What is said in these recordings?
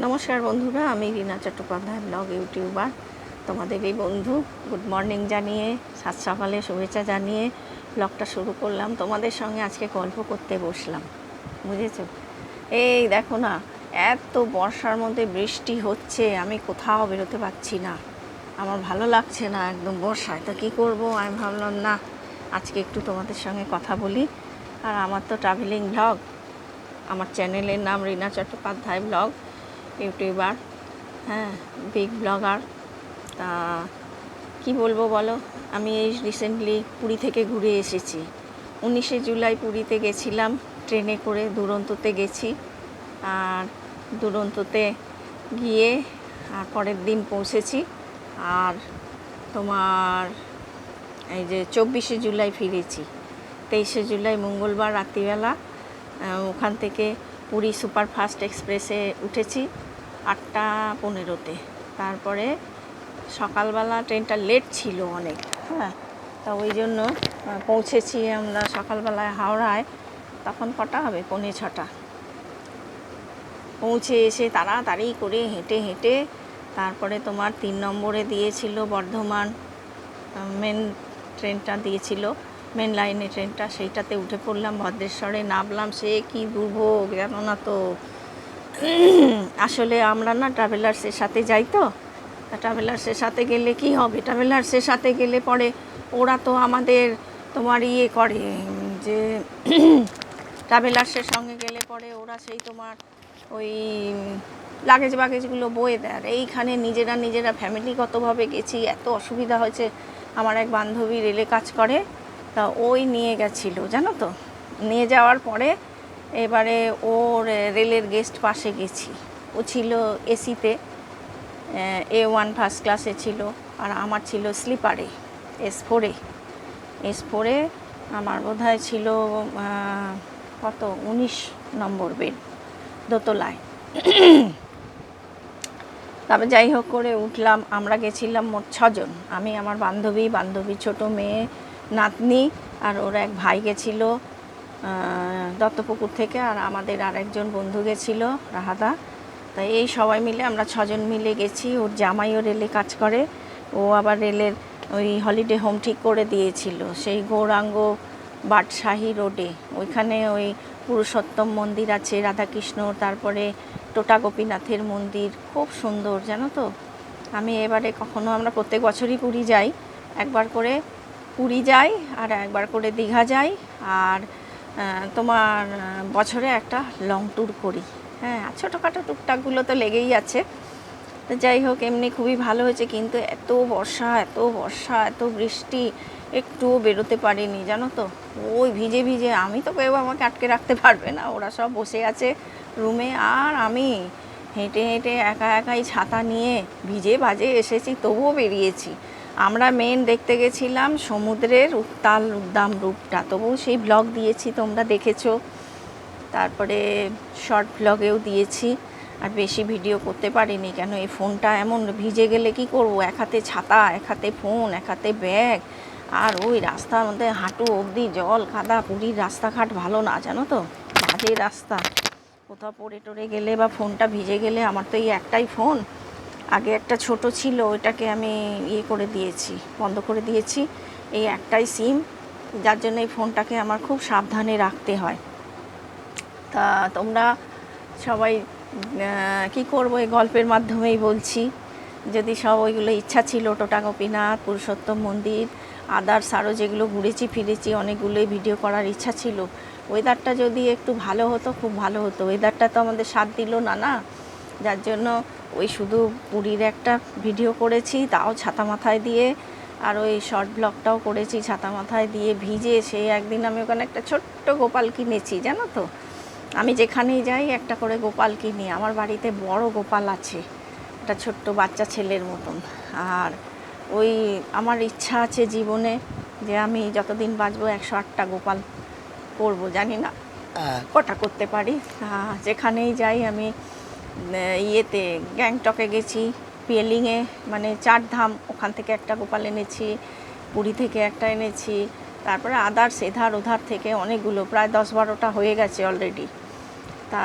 নমস্কার বন্ধুরা, আমি রীনা চট্টোপাধ্যায় ব্লগ ইউটিউবার তোমাদের এই বন্ধু গুড মর্নিং জানিয়ে, সাত সকালে শুভেচ্ছা জানিয়ে ব্লগটা শুরু করলাম। তোমাদের সঙ্গে আজকে গল্প করতে বসলাম, বুঝেছ? এই দেখো না, এত বর্ষার মধ্যে বৃষ্টি হচ্ছে, আমি কোথাও বেরোতে পারছি না। আমার ভালো লাগছে না একদম বর্ষায়, তো কী করব? আমি ভাবলাম, না, আজকে একটু তোমাদের সঙ্গে কথা বলি। আর আমার তো ট্রাভেলিং ব্লগ আমার চ্যানেলের নাম রীনা চট্টোপাধ্যায় ব্লগ ইউটিউবার হ্যাঁ বিগ ব্লগার তা কি বলব বলো? আমি এই রিসেন্টলি পুরী থেকে ঘুরে এসেছি। উনিশে জুলাই পুরীতে গেছিলাম, ট্রেনে করে দুরন্ততে গেছি। আর দুরন্ততে গিয়ে, আর পরের দিন পৌঁছেছি। আর তোমার এই যে চব্বিশে জুলাই ফিরেছি। তেইশে জুলাই মঙ্গলবার রাত্রিবেলা ওখান থেকে পুরী সুপারফাস্ট এক্সপ্রেসে উঠেছি আটটা পনেরোতে। তারপরে সকালবেলা ট্রেনটা লেট ছিল অনেক হ্যাঁ তা ওই জন্য পৌঁছেছি আমরা সকালবেলায় হাওড়ায়। তখন কটা হবে? পৌনে ছটা। পৌঁছে এসে তাড়াতাড়ি করে হেঁটে হেঁটে তারপরে তোমার তিন নম্বরে দিয়েছিল বর্ধমান মেন ট্রেনটা দিয়েছিল। মেন লাইনে ট্রেনটা সেইটাতে উঠে পড়লাম, ভদ্রেশ্বরে নামলাম। সে কি দুর্ভোগ, জানো না তো। আসলে আমরা না ট্রাভেলার্সের সাথে যাই তো। ট্রাভেলার্সের সাথে গেলে কি হবে? ট্রাভেলার্সের সাথে গেলে পরে ওরা তো আমাদের তোমার ইয়ে করে যে ট্রাভেলার্সের সঙ্গে গেলে পরে ওরা সেই তোমার ওই লাগেজ বাগেজগুলো বয়ে দেয়। এইখানে নিজেরা নিজেরা ফ্যামিলিগতভাবে গেছি, এত অসুবিধা হয়েছে। আমার এক বান্ধবী রেলে কাজ করে তা ওই নিয়ে গেছিল, জানো তো? নিয়ে যাওয়ার পরে এবারে ওর রেলের গেস্ট পাশে গেছি। ও ছিল এসিতে, এ ওয়ান ফার্স্ট ক্লাসে ছিল, আর আমার ছিল স্লিপারে এস ফোরে এস ফোরে আমার বোধহয় ছিল কত? উনিশ নম্বর বেড দোতলায়। তবে যাই হোক করে উঠলাম, আমরা গেছিলাম মোট ছজন। আমি, আমার বান্ধবী বান্ধবী ছোট মেয়ে নাতনি আর ওর এক ভাই গেছিল দত্তপুকুর থেকে আর আমাদের আরেকজন বন্ধু গেছিল, রাহাদা। তাই এই সবাই মিলে আমরা ছজন মিলে গেছি, ওর জামাইও রেলে কাজ করে। ও আবার রেলের ওই হলিডে হোম ঠিক করে দিয়েছিল, সেই গৌরাঙ্গ বাটশাহী রোডে ওইখানে ওই পুরুষোত্তম মন্দির আছে, রাধাকৃষ্ণ, তারপরে টোটা গোপীনাথের মন্দির, খুব সুন্দর, জানো তো? আমি এবারে কখনো আমরা প্রত্যেক বছরই পুরী যাই, একবার করে। পুরী যাই আর একবার করে দীঘা যাই আর তোমার বছরে একটা লং ট্যুর করি। হ্যাঁ ছোটোখাটো টুকটাকগুলো তো লেগেই আছে। তো যাই হোক, এমনি খুবই ভালো হয়েছে কিন্তু এত বর্ষা এত বর্ষা, এত বৃষ্টি, একটুও বেরোতে পারিনি, জানো তো? ওই ভিজে ভিজে আমি তো কেউ আমাকে আটকে রাখতে পারবে না। ওরা সব বসে আছে রুমে আর আমি হেঁটে হেঁটে একা একাই ছাতা নিয়ে ভিজে বাজে এসেছি, তবুও বেরিয়েছি। আমরা মেন দেখতে গেছিলাম সমুদ্রের উত্তাল উদ্দাম রূপটা। তবুও সেই ব্লগ দিয়েছি, তোমরা দেখেছ। তারপরে শর্ট ব্লগেও দিয়েছি। আর বেশি ভিডিও করতে পারিনি কেন? এই ফোনটা এমন ভিজে গেলে কি করব? এক হাতে ছাতা, এক হাতে ফোন এক হাতে ব্যাগ আর ওই রাস্তার মধ্যে হাঁটু অবধি জল কাদা পুরীর রাস্তাঘাট ভালো না, জানো তো? বাজে রাস্তা। কোথাও পড়ে টড়ে গেলে বা ফোনটা ভিজে গেলে আমার তো এই একটাই ফোন আগে একটা ছোট ছিল, ওইটাকে আমি ইয়ে করে দিয়েছি, বন্ধ করে দিয়েছি। এই একটাই সিম যার জন্য এই ফোনটাকে আমার খুব সাবধানে রাখতে হয়। তা তোমরা সবাই কি করব এই গল্পের মাধ্যমেই বলছি। যদি সব ওইগুলো ইচ্ছা ছিল টোটা গোপীনাথ পুরুষোত্তম মন্দির, আদার্স আরও যেগুলো ঘুরেছি ফিরেছি, অনেকগুলোই ভিডিও করার ইচ্ছা ছিল। ওয়েদারটা যদি একটু ভালো হতো, খুব ভালো হতো। ওয়েদারটা তো আমাদের সাথ দিল না না। যার জন্য ওই শুধু পুরীর একটা ভিডিও করেছি তাও ছাতা মাথায় দিয়ে আর ওই শর্ট ব্লগটাও করেছি ছাতা মাথায় দিয়ে ভিজে সেই একদিন আমি ওখানে একটা ছোট্ট গোপাল কিনেছি জানো তো? আমি যেখানেই যাই একটা করে গোপাল কিনি আমার বাড়িতে বড় গোপাল আছে একটা ছোট্ট বাচ্চা ছেলের মতন। আর ওই আমার ইচ্ছা আছে জীবনে যে আমি যতদিন বাঁচবো একশো আটটা গোপাল করব জানি না কটা করতে পারি। যেখানেই যাই আমি ইয়েতে গ্যাংটকে গেছি পিয়েলিংয়ে মানে চার ধাম ওখান থেকে একটা গোপাল এনেছি, পুরী থেকে একটা এনেছি, তারপরে আদার্স, এধার ওধার থেকে অনেকগুলো, প্রায় দশ বারোটা হয়ে গেছে অলরেডি তা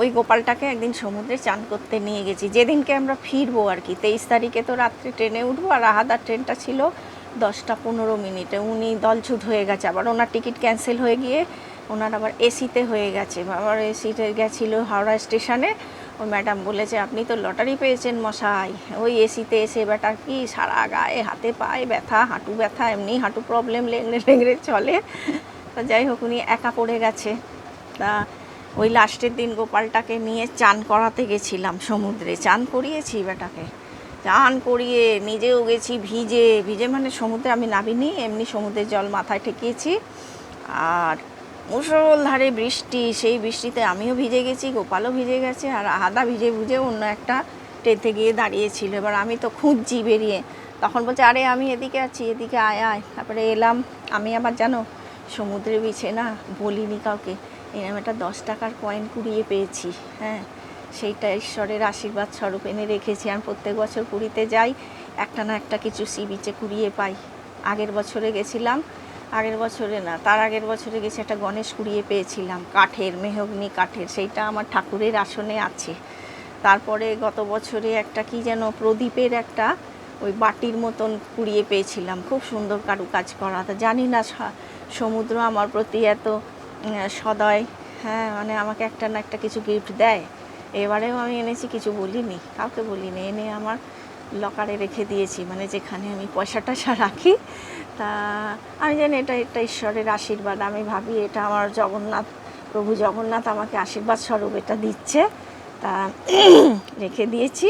ওই গোপালটাকে একদিন সমুদ্রে চান করতে নিয়ে গেছি। যেদিনকে আমরা ফিরবো আর কি, তেইশ তারিখে তো রাত্রে ট্রেনে উঠবো, আর আহাদার ট্রেনটা ছিল দশটা পনেরো মিনিটে। উনি দলছুট হয়ে গেছে, আবার ওনার টিকিট ক্যান্সেল হয়ে গিয়ে ওনার আবার এসিতে হয়ে গেছে। আবার এসিতে গেছিল হাওড়া স্টেশনে ওই ম্যাডাম বলেছে, আপনি তো লটারি পেয়েছেন মশাই। ওই এসিতে এসে বেটার কি সারা গায়ে হাতে পায়ে ব্যথা, হাঁটু ব্যথা, এমনি হাঁটু প্রবলেম লেংড়ে লেংড়ে চলে। তা যাই হোক, উনি একা পড়ে গেছে। তা ওই লাস্টের দিন গোপালটাকে নিয়ে চান করাতে গেছিলাম সমুদ্রে। চান করিয়েছি বেটাকে চান করিয়ে নিজেও গেছি ভিজে। ভিজে মানে সমুদ্রে আমি নামিনি, এমনি সমুদ্রের জল মাথায় ঠেকিয়েছি। আর মুসলধারে বৃষ্টি, সেই বৃষ্টিতে আমিও ভিজে গেছি, গোপালও ভিজে গেছে, আর আদা ভিজে ভিজে অন্য একটা ট্রেতে গিয়ে দাঁড়িয়েছিল। এবার আমি তো খুঁজছি বেরিয়ে। তখন বলছে, আরে, আমি এদিকে আছি, এদিকে আয় আয়। তারপরে এলাম। আমি আবার জানো সমুদ্রে বিছে না বলিনি কাউকে। এরকম একটা দশ টাকার কয়েন কুড়িয়ে পেয়েছি হ্যাঁ? সেইটা ঈশ্বরের আশীর্বাদ স্বরূপ এনে রেখেছি। আমি প্রত্যেক বছর পুরীতে যাই, একটা না একটা কিছু সি বিচে কুড়িয়ে পাই। আগের বছরে গেছিলাম আগের বছরে না, তার আগের বছরে গেছি একটা গণেশ কুড়িয়ে পেয়েছিলাম, কাঠের, মেহগনি কাঠের, সেইটা আমার ঠাকুরের আসনে আছে। তারপরে গত বছরে একটা কি যেন প্রদীপের একটা ওই বাটির মতন কুড়িয়ে পেয়েছিলাম, খুব সুন্দর কারুকাজ করা। তা জানি না সমুদ্র আমার প্রতি এত সদয় হ্যাঁ মানে আমাকে একটা না একটা কিছু গিফট দেয়। এবারেও আমি এনেছি, কিছু বলিনি, কাউকে বলিনি। এনে আমার লকারে রেখে দিয়েছি মানে যেখানে আমি পয়সা টয়সা রাখি, তা আমি জানি এটা একটা ঈশ্বরের আশীর্বাদ। আমি ভাবি এটা আমার জগন্নাথ, প্রভু জগন্নাথ আমাকে আশীর্বাদ স্বরূপ এটা দিচ্ছে। তা রেখে দিয়েছি।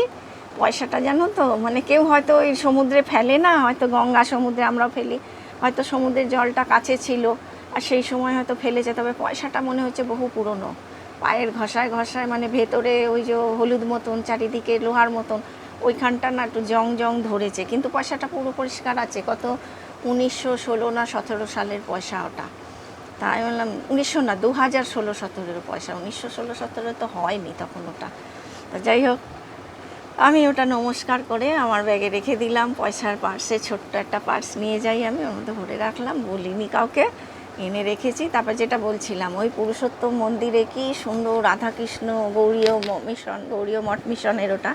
পয়সাটা জানো তো মানে কেউ হয়তো ওই সমুদ্রে ফেলে না, হয়তো গঙ্গা সমুদ্রে আমরা ফেলি, হয়তো সমুদ্রের জলটা কাছে ছিল, আর সেই সময় হয়তো ফেলেছে, তবে পয়সাটা মনে হচ্ছে বহু পুরনো। পায়ের ঘষায় ঘষায় মানে ভেতরে ওই যে হলুদ মতন, চারিদিকে লোহার মতন ওইখানটা না একটু জং জং ধরেছে, কিন্তু পয়সাটা পুরো পরিষ্কার আছে। কত? উনিশশো ষোলো না সতেরো সালের পয়সা ওটা। তাই বললাম, উনিশশো না, দু হাজার ষোলো সতেরোর পয়সা। উনিশশো ষোলো সতেরো তো হয়নি তখন ওটা। তা যাই হোক, আমি ওটা নমস্কার করে আমার ব্যাগে রেখে দিলাম, পয়সার পার্সে ছোট্ট একটা পার্স নিয়ে যাই আমি, ওর মধ্যে ভরে রাখলাম, বলিনি কাউকে, এনে রেখেছি। তারপর যেটা বলছিলাম, ওই পুরুষোত্তম মন্দিরে কি সুন্দর রাধাকৃষ্ণ, গৌরীয় মিশন গৌরীয় মঠ মিশনের ওটা।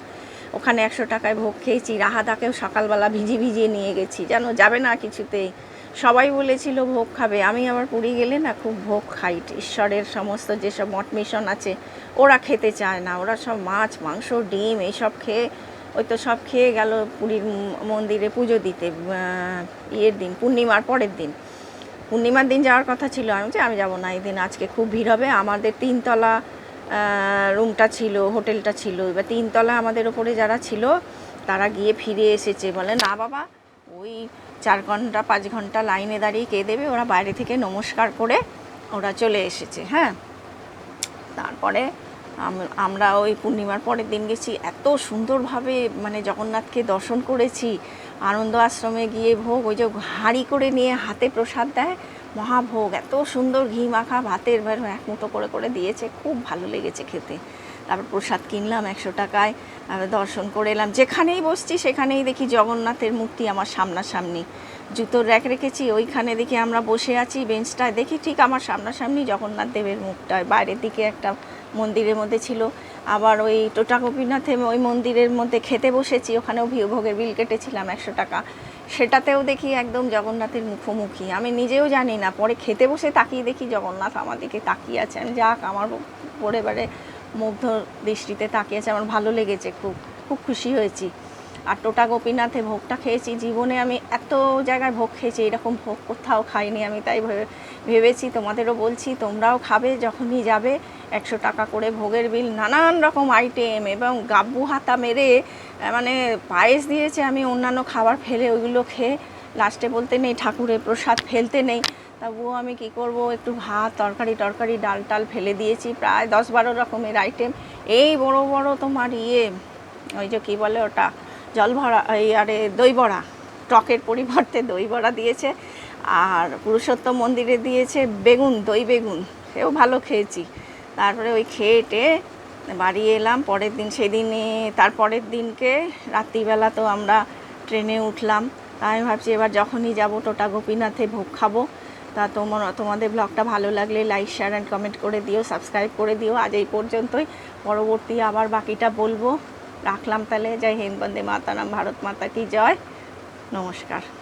ওখানে একশো টাকায় ভোগ খেয়েছি রাহাদাকেও সকালবেলা ভিজি ভিজিয়ে নিয়ে গেছি জানো যাবে না কিছুতেই। সবাই বলেছিল ভোগ খাবে আমি আবার পুরী গেলে না খুব ভোগ খাই ঈশ্বরের সমস্ত যেসব মঠ মিশন আছে ওরা খেতে চায় না ওরা সব মাছ মাংস ডিম এইসব খেয়ে ওই তো সব খেয়ে গেল পুরীর মন্দিরে পুজো দিতে ইয়ের দিন পূর্ণিমার পরের দিন। পূর্ণিমার দিন যাওয়ার কথা ছিল আমি বলছি, আমি যাব না এই দিন আজকে খুব ভিড় হবে আমাদের তিনতলা রুমটা ছিল, হোটেলটা ছিল। এবার তিনতলা আমাদের ওপরে যারা ছিল, তারা গিয়ে ফিরে এসেছে। বলে, না বাবা, ওই চার ঘণ্টা, পাঁচ ঘণ্টা লাইনে দাঁড়িয়ে কে দেবে? ওরা বাইরে থেকে নমস্কার করে ওরা চলে এসেছে। হ্যাঁ? তারপরে আমরা ওই পূর্ণিমার পরের দিন গেছি। এত সুন্দরভাবে মানে জগন্নাথকে দর্শন করেছি। আনন্দ আশ্রমে গিয়ে ভোগ, ওই যে হাঁড়ি করে নিয়ে হাতে প্রসাদ দেয় মহাভোগ, এত সুন্দর ঘি মাখা, ভাতের বের এক মুঠো করে করে দিয়েছে, খুব ভালো লেগেছে খেতে। তারপর প্রসাদ কিনলাম একশো টাকায় দর্শন করে এলাম। যেখানেই বসছি সেখানেই দেখি জগন্নাথের মূর্তি আমার সামনাসামনি। জুতোর র্যাক রেখেছি, ওইখানে দেখি আমরা বসে আছি বেঞ্চটায়। দেখি ঠিক আমার সামনাসামনি জগন্নাথ দেবের মুখটা বাইরের দিকে একটা মন্দিরের মধ্যে ছিল। আবার ওই টোটা গোপীনাথে ওই মন্দিরের মধ্যে খেতে বসেছি। ওখানেও ভিউ ভোগের বিল কেটেছিলাম একশো টাকা। সেটাতেও দেখি একদম জগন্নাথের মুখোমুখি। আমি নিজেও জানি না, পরে খেতে বসে তাকিয়ে দেখি জগন্নাথ আমার দিকে তাকিয়ে আছেন যাক, আমার পরে বারে মুগ্ধ দৃষ্টিতে তাকিয়ে আছে, আমার ভালো লেগেছে, খুব খুব খুশি হয়েছি। আর টোটা গোপীনাথে ভোগটা খেয়েছি। জীবনে আমি এত জায়গায় ভোগ খেয়েছি, এরকম ভোগ কোথাও খাইনি আমি, তাই ভেবে- ভেবেছি তোমাদেরও বলছি, তোমরাও খাবে যখনই যাবে। একশো টাকা করে ভোগের বিল, নানান রকম আইটেম এবং গাব্বু হাতা মেরে মানে পায়েস দিয়েছে আমি, অন্যান্য খাবার ফেলে ওইগুলো খেয়ে, লাস্টে বলতে নেই, ঠাকুরের প্রসাদ ফেলতে নেই। তবুও আমি কি করব, একটু ভাত, তরকারি, টরকারি, ডাল টাল ফেলে দিয়েছি, প্রায় দশ বারো রকমের আইটেম এই বড় বড় তোমার ইয়ে ওই যে কী বলে ওটা? জল ভরা, এই আরে দই বড়া, টকের পরিবর্তে দই বড়া দিয়েছে। আর পুরুষোত্তম মন্দিরে দিয়েছে বেগুন, দই বেগুন, সেও ভালো খেয়েছি। তারপরে ওই খেয়ে টেয়ে বাড়ি এলাম, পরের দিন সেদিনে, তার পরের দিনকে রাত্রিবেলা তো আমরা ট্রেনে উঠলাম। আমি ভাবছি এবার যখনই যাব টোটা গোপীনাথে ভোগ খাব। তা তোমার, তোমাদের ব্লগটা ভালো লাগলে লাইক শেয়ার অ্যান্ড কমেন্ট করে দিও সাবস্ক্রাইব করে দিও। আজ এই পর্যন্তই, পরবর্তী আবার বাকিটা বলব। রাখলাম তাহলে। জয় হিন্দ বন্দে মাতারাম ভারত মাতা কি জয়? নমস্কার।